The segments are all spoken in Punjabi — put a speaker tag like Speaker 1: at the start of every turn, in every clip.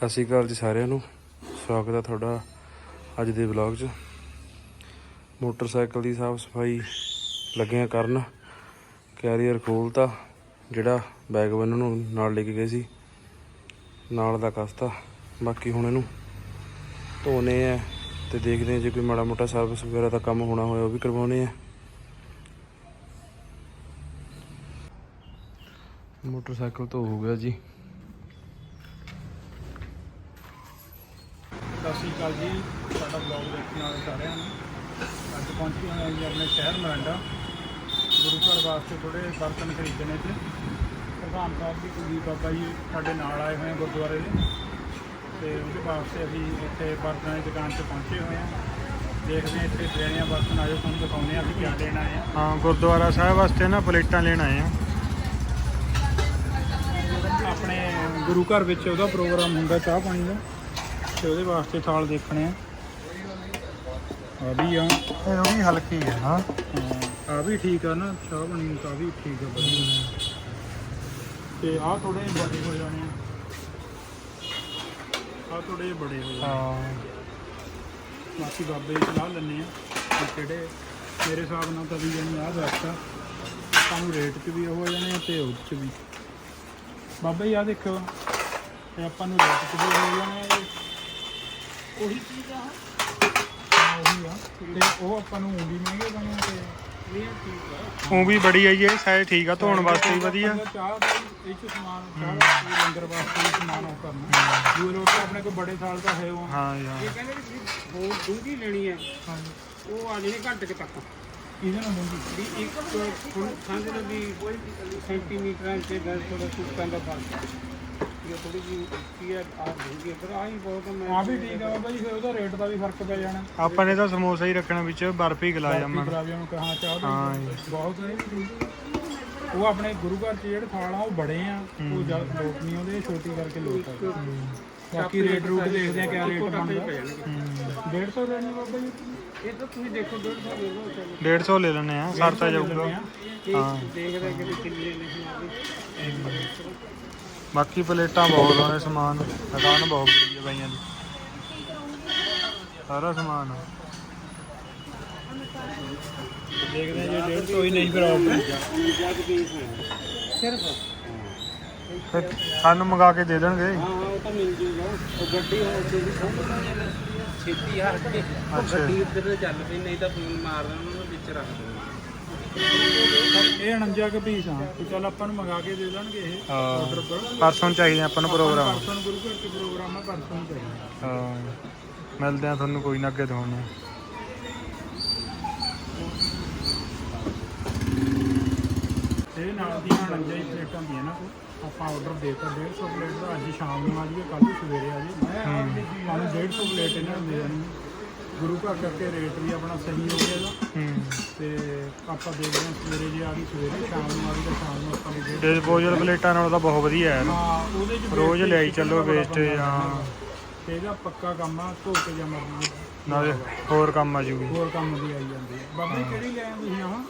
Speaker 1: ਸਤਿ ਸ਼੍ਰੀ ਅਕਾਲ ਜੀ ਸਾਰਿਆਂ ਨੂੰ। ਸਵਾਗਤ ਹੈ ਤੁਹਾਡਾ ਅੱਜ ਦੇ ਵਲੌਗ 'ਚ। ਮੋਟਰਸਾਈਕਲ ਦੀ ਸਾਫ਼ ਸਫ਼ਾਈ ਲੱਗਿਆ ਕਰਨ ਕੈਰੀਅਰ ਖੋਲਤਾ, ਜਿਹੜਾ ਬੈਗ ਬੰਨਣ ਨੂੰ ਨਾਲ ਲੈ ਕੇ ਗਏ ਸੀ। ਨਾਲ ਦਾ ਕਸਤਾ। ਬਾਕੀ ਹੁਣ ਇਹਨੂੰ ਧੋਨੇ ਆ ਤੇ ਦੇਖਦੇ ਆ ਜੇ ਕੋਈ ਮਾੜਾ ਮੋਟਾ ਸਰਵਿਸ ਵਗੈਰਾ ਦਾ ਕੰਮ ਹੋਣਾ ਹੋਇਆ ਉਹ ਵੀ ਕਰਵਾਉਣੇ ਆ। ਮੋਟਰਸਾਈਕਲ ਧੋ ਹੋ ਗਿਆ ਜੀ
Speaker 2: ਸਤਿ ਸ਼੍ਰੀ ਅਕਾਲ ਜੀ ਸਾਡਾ ਬਲੌਗ ਦੇਖਣ ਵਾਲੇ ਸਾਰਿਆਂ ਨੂੰ ਅੱਜ ਪਹੁੰਚੇ ਹੋਏ ਹਾਂ ਜੀ ਆਪਣੇ ਸ਼ਹਿਰ ਮਰਾਂਡਾ ਗੁਰੂ ਘਰ ਵਾਸਤੇ ਥੋੜੇ ਬਰਤਨ ਖਰੀਦਣੇ ਤੇ ਪ੍ਰਧਾਨ ਸਾਹਿਬ ਜੀ ਕੁਲਦੀਪ ਬਾਬਾ ਜੀ ਸਾਡੇ ਨਾਲ ਆਏ ਹੋਏ ਆ ਗੁਰਦੁਆਰੇ ਦੇ। ਤੇ ਉਹਦੇ ਵਾਸਤੇ ਅਸੀਂ ਇੱਥੇ ਬਰਤਨਾਂ ਦੀ ਦੁਕਾਨ ਤੇ ਪਹੁੰਚੇ ਹੋਏ ਹਾਂ। ਦੇਖਦੇ ਹਾਂ ਇੱਥੇ ਦੇਣੀਆਂ ਬਰਤਨ ਆਜੋ ਤੁਹਾਨੂੰ ਦਿਖਾਉਂਦੇ ਹਾਂ ਅਸੀਂ ਕੀ ਲੈਣ ਆਏ ਹਾਂ
Speaker 3: ਹਾਂ ਗੁਰਦੁਆਰਾ ਸਾਹਿਬ ਵਾਸਤੇ ਨਾ ਪਲੇਟਾਂ ਲੈਣ ਆਏ ਆ।
Speaker 2: ਆਪਣੇ ਗੁਰੂ ਘਰ ਵਿੱਚ ਉਹਦਾ ਪ੍ਰੋਗਰਾਮ ਹੁੰਦਾ ਚਾਹ ਪਾਣੀ ਦਾ। ਤੇ ਉਹਦੇ ਵਾਸਤੇ ਥਾਲ ਦੇਖਣੇ ਆ। ਆ ਵੀ ਆ।
Speaker 3: ਇਹ ਉਹ ਵੀ ਹਲਕੀ ਹੈ। ਹਾਂ
Speaker 2: ਆ ਵੀ ਠੀਕ ਆ ਨਾ ਚਾਹ ਬਣੀ ਨੂੰ ਤਾਂ ਵੀ ਠੀਕ ਆ ਵਧੀਆ। ਤੇ ਆ ਥੋੜੇ ਬੜੇ ਹੋ ਜਾਣੇ ਆ। ਆ ਥੋੜੇ ਬੜੇ ਹੋ ਜਾਣੇ
Speaker 3: ਹਾਂ।
Speaker 2: ਬਾਕੀ ਬਾਬੇ ਦੀ ਸਲਾਹ ਲੈਣੇ ਆ ਕਿਹੜੇ ਮੇਰੇ ਹਿਸਾਬ ਨਾਲ ਤਾਂ ਵੀ ਜਾਨੀ ਆ। ਬੈਸਟ ਸਾਨੂੰ ਰੇਟ 'ਚ ਵੀ ਉਹ ਹੋ ਜਾਣੇ ਆ ਤੇ ਉਹ 'ਚ ਵੀ। ਬਾਬਾ ਜੀ ਆ ਦੇਖੋ। ਤੇ ਆਪਾਂ ਨੂੰ ਰੇਟ 'ਚ ਵੀ ਹੋ ਜਾਣੇ ਆ। ਉਹੀ ਚੀਜ਼ ਆ। ਹਾਂ, ਉਹੀ ਆ। ਤੇ ਉਹ ਆਪਾਂ ਨੂੰ ਵੀ ਮਹਿੰਗੇ ਬਣੇ ਆ ਤੇ। ਇਹ ਠੀਕ ਆ।
Speaker 3: ਉਹ ਵੀ ਬੜੀ ਆਈ ਹੈ ਸਾਈਜ਼ ਠੀਕ ਆ ਧੋਣ ਵਾਸਤੇ ਵੀ ਵਧੀਆ।
Speaker 2: ਆਪਾਂ ਚਾਹ ਦਾ ਇਹ ਚ ਸਮਾਨ ਚਾਹ ਦਾ ਲੰਗਰ ਵਾਸਤੇ ਵੀ ਸਮਾਨ ਉਹ ਕਰਨਾ। ਦੂਏ ਲੋਕ ਤਾਂ ਆਪਣੇ ਕੋਲ ਬੜੇ ਸਾਲ ਦਾ ਹੈ ਉਹ।
Speaker 3: ਹਾਂ ਯਾਰ
Speaker 4: ਕਹਿੰਦੇ ਵੀ ਹੋਰ ਡੂੰਘੀ ਲੈਣੀ ਹੈ ਉਹ ਆ ਜਾਣੀ ਘੰਟੇ ਕੁ ਤੱਕ।
Speaker 2: ਇਹਦੇ ਨਾਲ ਹੁੰਦੀ।
Speaker 4: ਵੀ ਇੱਕ ਹੁਣ ਸਮਝ ਲਓ ਵੀ ਸੈਂਟੀਮੀਟਰਾਂ ਤੇ ਦਸ ਥੋੜਾ ਸੁੱਕਾਂ ਦਾ ਫ਼ਰਕ ਹੈ ਇਹ ਥੋੜੀ ਜਿਹੀ ਕੀ ਹੈ ਆ ਡੂੰਘੀ ਪਰ ਆਹੀ ਬਹੁਤ ਮੈਂ
Speaker 2: ਆ ਵੀ ਠੀਕ ਆ ਜੀ ਫਿਰ ਉਹਦਾ ਰੇਟ ਦਾ ਵੀ ਫ਼ਰਕ ਪੈ ਜਾਣਾ।
Speaker 3: ਆਪਾਂ ਨੇ ਤਾਂ ਸਮੋਸਾ ਹੀ ਰੱਖਣਾ ਵਿੱਚ ਬਰਫੀ ਗਲਾ ਜਾਮਣ
Speaker 2: ਗੁਲਾਬੀਆਂ ਨੂੰ ਕਹਾ ਚਾਹ ਦਾ।
Speaker 3: ਹਾਂ
Speaker 2: ਬਹੁਤ ਹੈ ਉਹ ਆਪਣੇ ਗੁਰੂ ਘਰ ਚ ਜਿਹੜੇ ਥਾਲ ਆ ਉਹ ਬੜੇ ਆ। ਉਹ ਜਦ ਲੋਕ ਨਹੀਂ ਆਉਂਦੇ ਇਹ ਛੋਟੀ ਕਰਕੇ ਲੋਕ ਆ ਬਾਕੀ ਰੇਟ ਰੂਟ ਦੇਖਦੇ ਆ ਕਿਆ ਰੇਟ ਬਣਦਾ। 150 ਲੈਣੀ ਬਾਬਾ ਜੀ?
Speaker 4: ਇਹ ਤਾਂ ਤੁਸੀਂ ਦੇਖੋ 150 ਲੈ ਲਓ ਚਲੋ।
Speaker 3: 150 ਲੈ ਲੈਣੇ ਆ ਸਰਤਾ ਜਾਊਗਾ।
Speaker 2: ਲੈਣੇ ਆ।
Speaker 3: ਹਾਂ।
Speaker 4: ਦੇਖਦੇ ਕਿ ਕਿੰਨੇ ਨਹੀਂ ਆਉਂਦੇ
Speaker 3: ਬਾਕੀ ਪਲੇਟਾਂ ਬਹੁਤ ਆਉਂਦੇ ਸਮਾਨ ਦੁਕਾਨ ਬਹੁਤ ਬੜੀ ਹੈ ਬਾਈਆਂ ਦੀ। ਸਾਰਾ ਸਮਾਨ ਆ।
Speaker 2: ਦੇਖਦੇ ਆ ਜੇ 150 ਹੀ ਨਹੀਂ ਫਿਰ
Speaker 4: ਹੈ ਸਿਰਫ।
Speaker 3: ਫਿਰ ਸਾਨੂੰ ਮੰਗਾ ਕੇ ਦੇ ਦੇਣਗੇ
Speaker 4: ਹਾਂ ਹਾਂ ਉਹ ਤਾਂ ਮਿਲ ਜੂਗਾ। ਉਹ ਗੱਡੀ ਹੁਣ ਉੱਥੇ ਦੀ ਖੋਲ ਛੇਤੀ ਹਰ ਕੇ। ਗੱਡੀ ਉੱਧਰ ਨੂੰ ਚੱਲ ਪਈ ਨਹੀਂ ਤਾਂ ਫੋਨ ਮਾਰ ਦੇਣਾ ਉਹਨੂੰ ਵਿੱਚ ਰੱਖ ਦੇਣਾ।
Speaker 2: ਇਹ 49 ਕੁ ਪੀਸ ਆ। ਤੇ ਚੱਲ ਆਪਾਂ ਨੂੰ ਮੰਗਾ ਕੇ ਦੇ ਦੇਣਗੇ ਇਹ
Speaker 3: ਹਾਂ।
Speaker 2: ਆਰਡਰ ਪਰ।
Speaker 3: ਪਰਸੋਂ ਚਾਹੀਦੇ ਆਪਾਂ ਨੂੰ ਪ੍ਰੋਗਰਾਮ।
Speaker 2: ਪਰਸੋਂ ਨੂੰ ਗੁਰੂ ਘਰ ਚ ਪ੍ਰੋਗਰਾਮ ਆ ਪਰਸੋਂ ਨੂੰ ਚਾਹੀਦਾ
Speaker 3: ਹਾਂ। ਮਿਲਦੇ ਆ ਤੁਹਾਨੂੰ ਕੋਈ ਨਾ ਅੱਗੇ ਦਿਖਾਉਂਦੇ ਆ।
Speaker 2: ਇਹ ਨਾਲ ਦੀਆਂ 49 ਹੀ ਪਲੇਟਾਂ ਦੀਆਂ ਨਾ ਆਪਾਂ ਆਰਡਰ ਦੇਤਾ 150 ਪਲੇਟ ਦਾ। ਅੱਜ ਸ਼ਾਮ ਨੂੰ ਆ ਜਾਈਏ ਕੱਲ ਸਵੇਰੇ ਆ ਜਾਈਏ। ਸਾਨੂੰ 150 ਪਲੇਟ ਇਹਨਾਂ ਨੂੰ ਦੇ ਦੇਣੀ ਗੁਰੂ ਘਰ ਕਰਕੇ ਰੇਟ ਵੀ ਆਪਣਾ ਸਹੀ ਹੋ ਗਿਆ ਇਹਦਾ।
Speaker 3: ਹੂੰ।
Speaker 2: ਤੇ ਆਪਾਂ ਦੇਖਦੇ ਹਾਂ ਸਵੇਰੇ ਜੇ ਆ ਗਈ ਸਵੇਰੇ ਸ਼ਾਮ ਨੂੰ ਆ ਗਈ ਤਾਂ ਸ਼ਾਮ ਨੂੰ ਆਪਾਂ ਵੀ ਦੇ
Speaker 3: ਡਿਸਪੋਜ਼ਲ ਪਲੇਟਾਂ ਨਾਲ ਤਾਂ ਬਹੁਤ ਵਧੀਆ ਹੈ।
Speaker 2: ਹਾਂ ਉਹਦੇ ਚ
Speaker 3: ਰੋਜ਼ ਲਿਆਈ ਚੱਲੋ ਵੇਸਟ
Speaker 2: ਤੇ ਇਹਦਾ ਪੱਕਾ ਕੰਮ ਆ ਧੋ ਕੇ ਜਾਂ ਮਰਜ਼ੀ
Speaker 3: ਨਾਲੇ ਹੋਰ ਕੰਮ ਆ ਜੂਗੀ
Speaker 2: ਹੋਰ ਕੰਮ ਦੀ ਆਈ ਜਾਂਦੀ ਹੈ ਬਾਬਾ ਜੀ ਕਿਹੜੀ ਲੈ ਤੁਸੀਂ ਆਹ?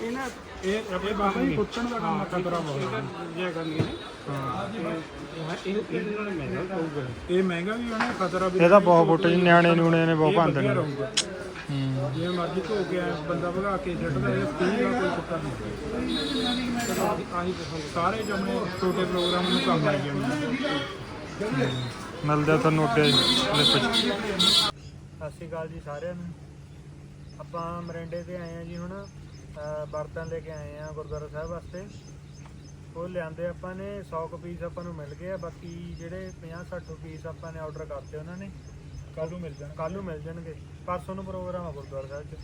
Speaker 2: ਇਹ ਨਾ ਇਹ ਇਹ ਬਾਬਾ ਜੀ ਪੁੱਛਣ ਦਾ ਕੰਮ ਖਤਰਾ ਬਹੁਤ ਹੈ
Speaker 4: ਦੂਜੀਆਂ ਕਰਨੀਆਂ ਨੇ ਹਾਂ। ਇਹ ਇਹਦੇ ਮਹਿੰਗਾ ਪਊਗਾ
Speaker 2: ਇਹ ਮਹਿੰਗਾ ਵੀ ਹੋਣਾ ਖਤਰਾ ਵੀ
Speaker 3: ਇਹ ਤਾਂ ਬਹੁਤ ਬੁੱਟ ਜੀ ਨਿਆਣੇ ਨੂਣੇ ਨੇ ਬਹੁਤ ਭਾਂਦੇ ਨੇ। ਹੂੰ।
Speaker 2: ਜੇ ਮਰਜ਼ੀ ਧੋ ਕੇ ਆਇਆ ਬੰਦਾ ਭਗਾ ਕੇ ਸਿੱਟਦਾ ਇਹ ਫ੍ਰੀ ਦਾ ਕੋਈ ਚੱਕਰ ਨਹੀਂ। ਆਹੀ ਸਾਰੇ ਜਮਨੇ ਛੋਟੇ ਪ੍ਰੋਗਰਾਮ ਨੂੰ ਕੰਮ ਆਈ ਜਾਂਦੇ
Speaker 3: ਮਿਲਦੇ ਆ ਤੁਹਾਨੂੰ ਅੱਗੇ ਕਲਿੱਪ 'ਚ। ਸਤਿ ਸ਼੍ਰੀ ਅਕਾਲ ਜੀ ਸਾਰਿਆਂ ਨੂੰ। ਆਪਾਂ ਮਰਿੰਡੇ ਤੇ ਆਏ ਆ ਜੀ ਹੁਣ ਬਰਤਨ ਲੈ ਕੇ ਆਏ ਆ ਗੁਰਦੁਆਰਾ ਸਾਹਿਬ ਵਾਸਤੇ। ਉਹ ਲਿਆਂਦੇ ਆਪਾਂ ਨੇ 100 ਕੁ ਪੀਸ ਆਪਾਂ ਨੂੰ ਮਿਲ ਗਏ ਆ ਬਾਕੀ ਜਿਹੜੇ 50 60 ਪੀਸ ਆਪਾਂ ਨੇ ਆਰਡਰ ਕਰਤੇ ਉਹਨਾਂ ਨੇ।
Speaker 2: ਕੱਲ ਨੂੰ ਮਿਲ ਜਾਣਾ
Speaker 3: ਕੱਲ ਨੂੰ ਮਿਲ ਜਾਣਗੇ। ਪਰਸੋਂ ਨੂੰ ਪ੍ਰੋਗਰਾਮ ਆ ਗੁਰਦੁਆਰਾ ਸਾਹਿਬ 'ਚ।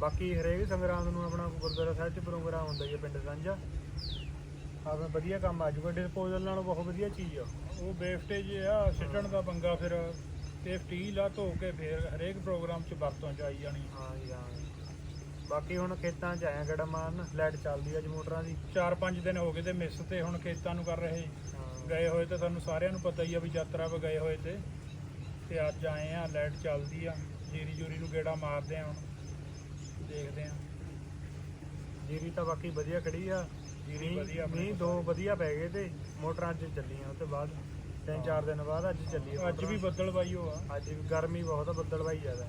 Speaker 3: ਬਾਕੀ ਹਰੇਕ ਸੰਗਰਾਂਦ ਨੂੰ ਆਪਣਾ ਗੁਰਦੁਆਰਾ ਸਾਹਿਬ 'ਚ ਪ੍ਰੋਗਰਾਮ ਹੁੰਦਾ ਜੀ ਪਿੰਡ ਸਾਂਝਾ। ਆਪਣਾ ਵਧੀਆ ਕੰਮ ਆ ਜਾਊਗਾ ਡਿਸਪੋਜ਼ਲ ਨਾਲੋਂ ਬਹੁਤ ਵਧੀਆ ਚੀਜ਼ ਆ।
Speaker 2: ਉਹ ਵੇਸਟੇਜ ਆ ਸਿੱਟਣ ਦਾ ਪੰਗਾ ਫਿਰ ਤੇ ਸਟੀਲ ਆ ਧੋ ਕੇ ਫਿਰ ਹਰੇਕ ਪ੍ਰੋਗਰਾਮ 'ਚ ਵਰਤੋਂ 'ਚ ਆਈ ਜਾਣੀ
Speaker 3: ਹਾਂ ਜੀ ਹਾਂ। ਬਾਕੀ ਹੁਣ ਖੇਤਾਂ 'ਚ ਆਇਆ ਗੜਾ ਮਾਰਨ ਲਾਈਟ ਚੱਲਦੀ ਅੱਜ ਮੋਟਰਾਂ ਦੀ।
Speaker 2: 4-5 ਦਿਨ ਹੋ ਗਏ ਤੇ ਮਿਸ ਤੇ ਹੁਣ ਖੇਤਾਂ ਨੂੰ ਕਰ ਰਹੇ
Speaker 3: ਹਾਂ।
Speaker 2: ਗਏ ਹੋਏ ਤਾਂ ਤੁਹਾਨੂੰ ਸਾਰਿਆਂ ਨੂੰ ਪਤਾ ਹੀ ਆ ਵੀ ਯਾਤਰਾ 'ਤੇ ਗਏ ਹੋਏ ਤੇ। ਤੇ ਅੱਜ ਆਏ ਆ ਲਾਈਟ ਚੱਲਦੀ ਆ। ਜੀਰੀ ਜੂਰੀ ਨੂੰ ਗੇੜਾ ਮਾਰਦੇ ਆ ਹੁਣ। ਦੇਖਦੇ ਆ।
Speaker 3: ਜੀਰੀ ਤਾਂ ਬਾਕੀ ਵਧੀਆ ਖੜੀ ਆ।
Speaker 2: ਜੀਰੀ ਵਧੀਆ
Speaker 3: ਮੀਂਹ ਦੋ ਵਧੀਆ ਪੈ ਗਏ ਤੇ ਮੋਟਰਾਂ 'ਚ ਚੱਲੀਆਂ ਉਹ ਤੋਂ ਬਾਅਦ। ਤਿੰਨ ਚਾਰ ਦਿਨ ਬਾਅਦ ਅੱਜ ਚੱਲੀ ਹੈ
Speaker 2: ਅੱਜ ਵੀ ਬੱਦਲ ਬਾਈ ਹੋਆ
Speaker 3: ਅੱਜ ਵੀ ਗਰਮੀ ਬਹੁਤ ਆ ਬੱਦਲਵਾਈ ਜ਼ਿਆਦਾ।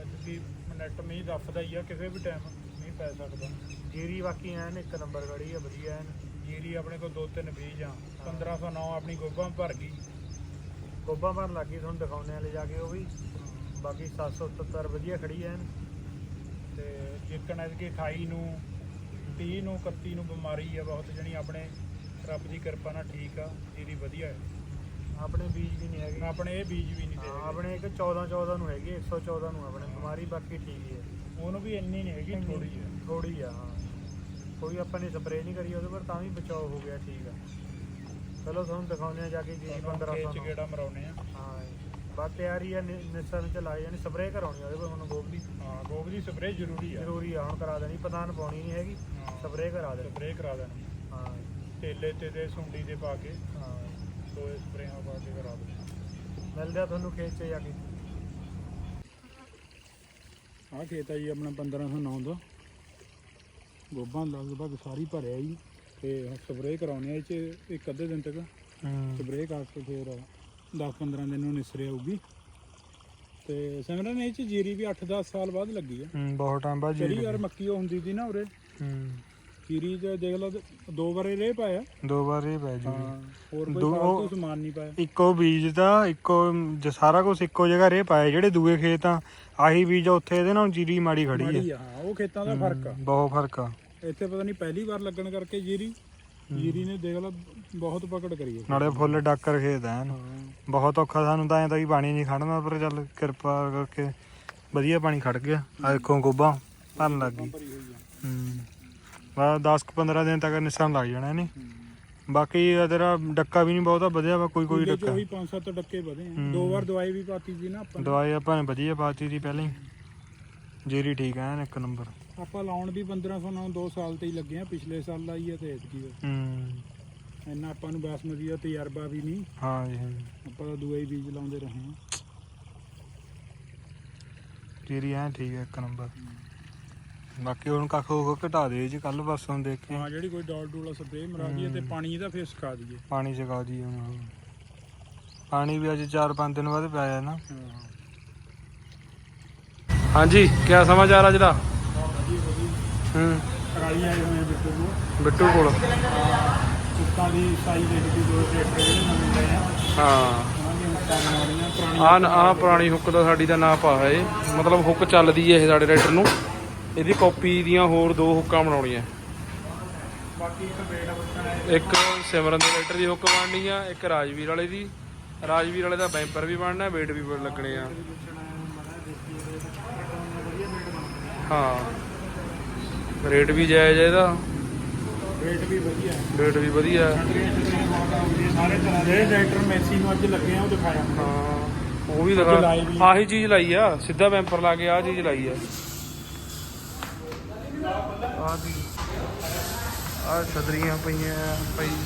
Speaker 2: ਅੱਜ ਵੀ ਨੈਟ ਮੀਂਹ ਦੱਸਦਾ ਹੀ ਆ ਕਿਸੇ ਵੀ ਟਾਈਮ ਮੀਂਹ ਪੈ ਸਕਦਾ।
Speaker 3: ਜੀਰੀ ਬਾਕੀ ਐਨ ਇੱਕ ਨੰਬਰ ਗੜੀ ਆ ਵਧੀਆ ਐਨ।
Speaker 2: ਜੀਰੀ ਆਪਣੇ ਕੋਲ ਦੋ ਤਿੰਨ ਬੀਜ ਆ। 1509 ਆਪਣੀ ਗੋਭਾ ਭਰ ਗਈ।
Speaker 3: ਗੋਬਾ ਭਰਨ ਲੱਗੀ ਤੁਹਾਨੂੰ ਦਿਖਾਉਣੇ ਵਾਲੇ ਜਾ ਕੇ ਉਹ ਵੀ। ਬਾਕੀ 777 ਵਧੀਆ ਖੜੀ ਐਨ।
Speaker 2: ਤੇ ਜਿੱਕਣ ਐਤਕੀ 28 ਨੂੰ 30 ਨੂੰ 31 ਨੂੰ ਬਿਮਾਰੀ ਆ ਬਹੁਤ ਜਣੀ ਆਪਣੇ ਰੱਬ ਦੀ ਕਿਰਪਾ ਨਾਲ ਠੀਕ ਆ ਜੀਰੀ ਵਧੀਆ ਹੈ
Speaker 3: ਆਪਣੇ ਬੀਜ ਵੀ ਨਹੀਂ ਹੈਗੇ।
Speaker 2: ਆਪਣੇ ਇਹ ਬੀਜ ਵੀ ਨਹੀਂ
Speaker 3: ਹਾਂ,
Speaker 2: ਦੇ
Speaker 3: ਆਪਣੇ ਇੱਕ 14 14 ਨੂੰ ਹੈਗੀ 114 ਨੂੰ ਆਪਣੇ ਬਿਮਾਰੀ ਬਾਕੀ ਠੀਕ ਹੀ ਹੈ।
Speaker 2: ਉਹਨੂੰ ਵੀ ਇੰਨੀ ਨਹੀਂ ਹੈਗੀ ਥੋੜੀ ਹੈ
Speaker 3: ਥੋੜੀ ਆ ਹਾਂ। ਕੋਈ ਆਪਾਂ ਨੇ ਸਪਰੇਅ ਨਹੀਂ ਕਰੀ ਉਹਦੇ ਪਰ ਤਾਂ ਵੀ ਬਚਾਓ ਹੋ ਗਿਆ ਠੀਕ ਆ। ਚਲੋ ਤੁਹਾਨੂੰ ਦਿਖਾਉਂਦੇ ਆ ਜਾ ਕੇ ਜੀ 1500
Speaker 2: ਖੇਤ ਚ
Speaker 3: ਨੂੰ।
Speaker 2: ਗੇੜਾ ਮਰਾਉਣੇ ਆ
Speaker 3: ਹਾਂ ਬਸ ਤਿਆਰੀ ਆ ਨਿਸਰ ਚ ਲਾਏ ਜਾਣੀ ਸਪਰੇਅ ਕਰਾਉਣੀ ਆ ਉਹਦੇ ਪਰ ਹੁਣ ਗੋਭੀ।
Speaker 2: ਹਾਂ ਗੋਬ ਦੀ ਸਪਰੇਅ ਜ਼ਰੂਰੀ ਆ।
Speaker 3: ਜ਼ਰੂਰੀ ਆ ਹੁਣ ਕਰਾ ਦੇਣੀ ਪਤਾਨ ਪਾਉਣੀ ਨਹੀਂ ਹੈਗੀ ਸਪਰੇਅ ਕਰਾ ਦੇਣੀ।
Speaker 2: ਸਪਰੇਅ ਕਰਾ ਦੇਣੀ।
Speaker 3: ਹਾਂ
Speaker 2: ਤੇਲੇ ਤੇ ਤੇ ਸੁੰਡੀ ਦੇ ਪਾ ਕੇ।
Speaker 3: ਹਾਂ।
Speaker 2: ਸਪਰੇਆਂ ਪਾ ਕੇ ਕਰਾ ਦੇਣੀ
Speaker 3: ਮਿਲਦੇ ਤੁਹਾਨੂੰ ਖੇਤ 'ਚ ਜਾ ਕੇ।
Speaker 2: ਆਹ ਖੇਤ ਆ ਜੀ ਆਪਣਾ 1509 ਦਾ। ਗੋਭਾ ਲਗਭਗ ਸਾਰੀ ਭਰਿਆ ਜੀ ਤੇ ਸਪਰੇਅ ਕਰਾਉਣੇ ਆ ਇਹ ਚ ਇੱਕ ਅੱਧੇ ਦਿਨ ਤੱਕ। ਸਪਰੇਅ ਕਰਕੇ ਫਿਰ 10-15 ਦਿਨ ਨੂੰ ਨਿਸਰੇ ਆਊਗੀ। ਤੇ ਸਿਮਰਨ ਇਹ ਚ ਜੀਰੀ ਵੀ 8-10 ਸਾਲ ਬਾਅਦ ਲੱਗੀ ਆ।
Speaker 3: ਬਹੁਤ ਟਾਈਮ ਬਾਅਦ
Speaker 2: ਜਿਹੜੀ ਯਾਰ ਮੱਕੀ ਉਹ ਹੁੰਦੀ ਸੀ ਨਾ ਉਰੇ। ਜੀਰੀ ਚ ਦੇਖ ਲਓ ਤੇ ਦੋ ਵਾਰੇ ਰੇ ਪਾਇਆ
Speaker 3: ਦੋ ਵਾਰ ਇਹ ਪੈ
Speaker 2: ਹਾਂ ਹੋਰ ਕੋਈ
Speaker 3: ਦੋ-
Speaker 2: ਫਾਲਤੂ ਸਮਾਨ ਨਹੀਂ ਪਾਇਆ।
Speaker 3: ਇੱਕੋ ਬੀਜ ਦਾ ਇੱਕੋ ਜ- ਸਾਰਾ ਕੁਝ ਇੱਕੋ ਜਗ੍ਹਾ ਰੇ ਪਾਏ ਜਿਹੜੇ ਦੂਏ ਖੇਤ ਆ ਆਹੀ ਬੀਜ ਆ ਉੱਥੇ ਇਹਦੇ ਨਾਲ ਜੀਰੀ ਮਾੜੀ ਖੜੀ ਹੈ।
Speaker 2: ਮਾੜੀ ਆ ਹਾਂ ਉਹ ਖੇਤਾਂ ਦਾ ਫ਼ਰਕ ਆ।
Speaker 3: ਬਹੁਤ ਫ਼ਰਕ ਆ।
Speaker 2: ਇੱਥੇ ਪਤਾ ਨਹੀਂ ਪਹਿਲੀ ਵਾਰ ਲੱਗਣ ਕਰਕੇ ਜੀਰੀ। ਜੀਰੀ ਨੇ ਦੇਖ ਲਾ ਬਹੁਤ ਪਕੜ ਕਰੀ ਹੈ।
Speaker 3: ਨਾਲੇ ਫੁੱਲ ਡਾਕਰ ਖੇਤ
Speaker 2: ਹਾਂ।
Speaker 3: ਬਹੁਤ ਔਖਾ ਸਾਨੂੰ ਤਾਂ ਐਂ ਤਾਂ ਵੀ ਪਾਣੀ ਨਹੀਂ ਖੜਨਾ ਪਰ ਚੱਲ ਕਿਰਪਾ ਕਰਕੇ ਵਧੀਆ ਪਾਣੀ ਖੜ ਗਿਆ। ਆ ਦੇਖੋ ਗੋਬਾ ਭਰਨ ਲੱਗ ਗਈ।
Speaker 2: ਭਰੀ ਹੋਈ ਆ।
Speaker 3: ਹੂੰ। ਬਾ 10 15 ਦਿਨ ਤੱਕ ਨਿਸ਼ਾਨ ਲੱਗ ਜਾਣਾ ਇਹਨੇ। ਬਾਕੀ ਆ ਤੇਰਾ ਡੱਕਾ ਵੀ ਨਹੀਂ ਬਹੁਤਾ ਵਧਿਆ ਵਾ ਕੋਈ ਕੋਈ ਡੱਕਾ।
Speaker 2: ਉਹੀ 5-7 ਡੱਕੇ ਵਧੇ ਆ। ਦੋ ਵਾਰ ਦਵਾਈ ਵੀ ਪਾਤੀ ਸੀ ਨਾ ਆਪਾਂ ਨੇ।
Speaker 3: ਦਵਾਈ ਆਪਾਂ ਨੇ ਵਧੀਆ ਪਾਤੀ ਦੀ ਪਹਿਲਾਂ ਹੀ। ਜੀਰੀ ਠੀਕ ਐਨ ਇੱਕ ਨੰਬਰ।
Speaker 2: ਆਪਾਂ ਲਾਉਣ ਵੀ 1500 ਨਾਲ 2 ਸਾਲ ਤੇ ਹੀ ਲੱਗੇ ਆ ਪਿਛਲੇ ਸਾਲ ਲਾਈ ਆ ਤੇ ਐਤਕੀ ਆ।
Speaker 3: ਹੂੰ।
Speaker 2: ਇੰਨਾ ਆਪਾਂ ਨੂੰ ਬਾਸਮਤੀ ਦਾ ਤਜਰਬਾ ਵੀ ਨਹੀਂ।
Speaker 3: ਹਾਂ ਜੀ ਹਾਂ।
Speaker 2: ਆਪਾਂ ਤਾਂ ਦੂਏ ਹੀ ਬੀਜ ਲਾਉਂਦੇ ਰਹੇ ਆ।
Speaker 3: ਜੀਰੀ ਐ ਠੀਕ ਐ ਇੱਕ ਨੰਬਰ। ਬਾਕੀ ਹੁਣ ਕੱਖ ਕੁੱਖ ਘਟਾ ਦੇ ਜੀ ਕੱਲ ਪਰਸੋਂ ਦੇਖ ਕੇ
Speaker 2: ਹਾਂ ਜਿਹੜੀ ਕੋਈ ਡੋਲ ਡੋਲਾ ਸਪਰੇਅ ਮਰਾ ਦਈਏ ਤੇ ਪਾਣੀ ਇਹਦਾ ਫੇਰ ਸੁਕਾ ਦਈਏ।
Speaker 3: ਪਾਣੀ ਚਗਾ ਦੀ ਹੁਣ। ਪਾਣੀ ਵੀ ਅੱਜ 4-5 ਦਿਨ ਬਾਅਦ ਪਿਆ ਨਾ।
Speaker 2: ਹਾਂ।
Speaker 1: ਹਾਂਜੀ ਕੀ ਸਮਾਚਾਰ ਅੱਜ ਦਾ?
Speaker 2: ਵਧੀਆ ਵਧੀਆ।
Speaker 1: ਹੂੰ।
Speaker 2: ਕਰਾਲੀ ਆਏ ਹੋਏ ਆ ਬਿੱਟੂ ਨੂੰ
Speaker 1: ਬਿੱਟੂ ਕੋਲ।
Speaker 2: ਕੁੱਤਾਂ ਦੀ ਸਾਈ ਦੇ ਕੇ ਦੋ ਟਰੈਕਟਰ ਜਿਹੜੇ ਨਵੇਂ ਲਏ ਆ।
Speaker 1: ਹਾਂ।
Speaker 2: ਉਹਨਾਂ ਦੀਆਂ ਹੁੱਕਾਂ ਬਣਾਉਣੀਆਂ ਪੁਰਾਣੀ
Speaker 1: ਹੁੱਕ ਦਾ ਸਾਡੀ ਦਾ ਨਾਂ ਪਾ ਹੈ। ਮਤਲਬ ਹੁੱਕ ਚੱਲਦੀ ਹੈ ਇਹ ਸਾਡੇ ਰਾਈਟਰ ਨੂੰ। ਇਹਦੀ ਕਾਪੀ ਦੀਆਂ ਹੋਰ ਦੋ ਹੁੱਕਾਂ ਬਣਾਉਣੀਆਂ।
Speaker 2: ਬਾਕੀ ਇੱਕ ਬੇਟ ਬੱਚਣਾ ਹੈ।
Speaker 1: ਇੱਕ ਸਿਮਰਨ ਦੇ ਰਾਈਟਰ ਦੀ ਹੁੱਕ ਬਣਨੀ ਆ ਇੱਕ ਰਾਜਵੀਰ ਵਾਲੇ ਦੀ। ਰਾਜਵੀਰ ਵਾਲੇ ਦਾ ਬੈਂਪਰ ਵੀ ਬਣਨਾ ਵੇਟ ਵੀ ਲੱਗਣੇ ਆ।
Speaker 2: ਹੈ।
Speaker 1: ਰੇਟ ਵੀ ਜਾਇਜ਼ ਹੈ ਇਹਦਾ।
Speaker 2: ਰੇਟ ਵੀ ਵਧੀਆ।
Speaker 1: ਰੇਟ ਵੀ ਵਧੀਆ।
Speaker 2: ਸਾਰੇ ਤਰ੍ਹਾਂ ਦੇ ਟਰੈਕਟਰ ਮੈਸੀ ਨੂੰ ਅੱਜ ਲੱਗੇ ਆ ਉਹ ਦਿਖਾਇਆ।
Speaker 1: ਹਾਂ। ਉਹ ਵੀ। ਦਿਖਾ ਆਹੀ ਚੀਜ਼ ਲਾਈ ਆ ਸਿੱਧਾ ਬੈਂਪਰ ਲਾ ਕੇ ਆਹ ਚੀਜ਼ ਲਾਈ ਆ। ਆਹ ਦੀ ਆਹ ਛਤਰੀਆਂ ਪਈਆਂ ਆ,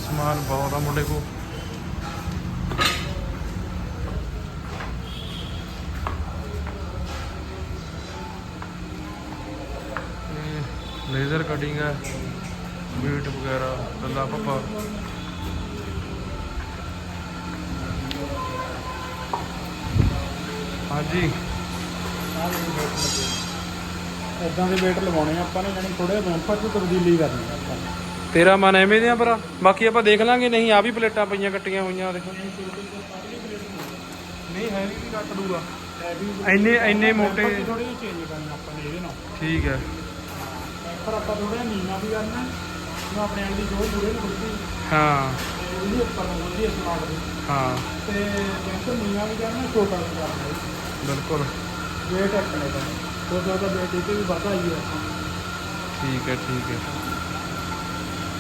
Speaker 1: ਸਮਾਨ ਬਹੁਤ ਆ ਮੁੰਡੇ ਕੋ ਲੇਜ਼ਰ ਕਟਿੰਗ ਹੈ ਬੀਟ ਵਗੈਰਾ ਲੱਲਾ ਪੱਪਾ ਹਾਂਜੀ।
Speaker 2: ਇਦਾਂ ਦੇ ਵੇਟ ਲਵਾਉਣੇ ਆ ਆਪਾਂ ਨੇ ਜਾਨੀ ਥੋੜੇ ਬੈਂਪਰ 'ਚ ਤਬਦੀਲੀ ਕਰਨੀ ਆ ਆਪਾਂ ਨੇ।
Speaker 1: ਤੇਰਾ ਮਨ ਐਵੇਂ ਦੇ ਆ ਪਰ ਬਾਕੀ ਆਪਾਂ ਦੇਖ ਲਾਂਗੇ ਨਹੀਂ ਆ ਵੀ ਪਲੇਟਾਂ ਪਈਆਂ ਕੱਟੀਆਂ ਹੋਈਆਂ ਦੇਖੋ ਨਹੀਂ ਹੈ ਵੀ ਕੱਟ ਦੂਗਾ। ਇੰਨੇ ਇੰਨੇ ਮੋਟੇ
Speaker 2: ਥੋੜੀ ਜਿਹੀ ਚੇਂਜ ਕਰਨੀ ਆਪਾਂ ਨੇ ਇਹਦੇ ਨਾਲ।
Speaker 1: ਠੀਕ ਹੈ
Speaker 2: ਬੈਂਪਰ ਆਪਾਂ ਥੋੜਾ ਨੀਵਾ ਵੀ ਕਰਨਾ ਜਿਵੇਂ ਆਪਣੇ ਦੀ ਜੋ ਮੂਰੇ ਨੂੰ ਖੁੱਲਦੀ
Speaker 1: ਹਾਂ।
Speaker 2: ਤੇ ਉਹਦੀ ਉੱਪਰ ਨੂੰ ਖੁੱਲਦੀ ਸਮਾਰਟ ਦੀ
Speaker 1: ਹਾਂ।
Speaker 2: ਤੇ ਬੈਂਪਰ ਨੀਵਾ ਵੀ ਕਰਨਾ ਛੋਟਾ ਵੀ ਕਰਨਾ।
Speaker 1: ਬਿਲਕੁਲ।
Speaker 2: ਵੇਟ ਰੱਖਣੇ ਦਾ ਤੋਂ ਤਾਂ ਵੀ ਵਧਾ ਹੀ ਹੈ।
Speaker 1: ਠੀਕ ਹੈ ਠੀਕ ਹੈ।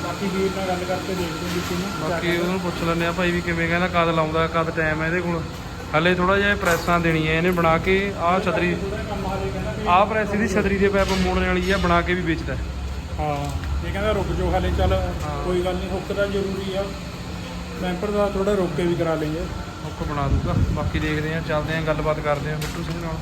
Speaker 2: ਬਾਕੀ ਵੀਰ ਨਾਲ ਗੱਲ ਕਰਕੇ ਦੇਖਦੇ ਹਾਂ ਕਿ ਨਾ
Speaker 1: ਬਾਕੀ ਉਹਨੂੰ ਪੁੱਛ ਲੈਂਦੇ ਆ ਭਾਈ ਵੀ ਕਿਵੇਂ ਕਹਿੰਦਾ ਕਦ ਲਾਉਂਦਾ ਕਦ ਟਾਈਮ ਹੈ ਇਹਦੇ ਕੋਲ। ਹਲੇ ਥੋੜਾ ਜਿਹਾ ਪ੍ਰੈਸਾਂ ਦੇਣੀਆਂ ਇਹਨੇ ਬਣਾ ਕੇ ਆਹ ਛਤਰੀ ਆਹ ਪ੍ਰੈਸ ਦੀ ਛਤਰੀ ਦੇ ਪੈਪ ਮੋੜਨ ਵਾਲੀ ਆ ਬਣਾ ਕੇ ਵੀ ਵੇਚਦਾ।
Speaker 2: ਹਾਂ ਇਹ ਕਹਿੰਦਾ ਰੁਕ ਜਾਓ ਹਾਲੇ ਚੱਲ ਕੋਈ ਗੱਲ ਨਹੀਂ ਹੁੱਕ ਦਾ ਜ਼ਰੂਰੀ ਆ। ਬੈਂਪਰ ਦਾ ਥੋੜਾ ਰੋਕ ਕੇ ਵੀ ਕਰਾ ਲਈਏ।
Speaker 1: ਹੁੱਕ ਬਣਾ ਦੂਗਾ ਬਾਕੀ ਦੇਖਦੇ ਆ ਚੱਲਦੇ ਆ ਗੱਲਬਾਤ ਕਰਦੇ ਆ ਬਿੱਟੂ ਸਿੰਘ ਨਾਲ।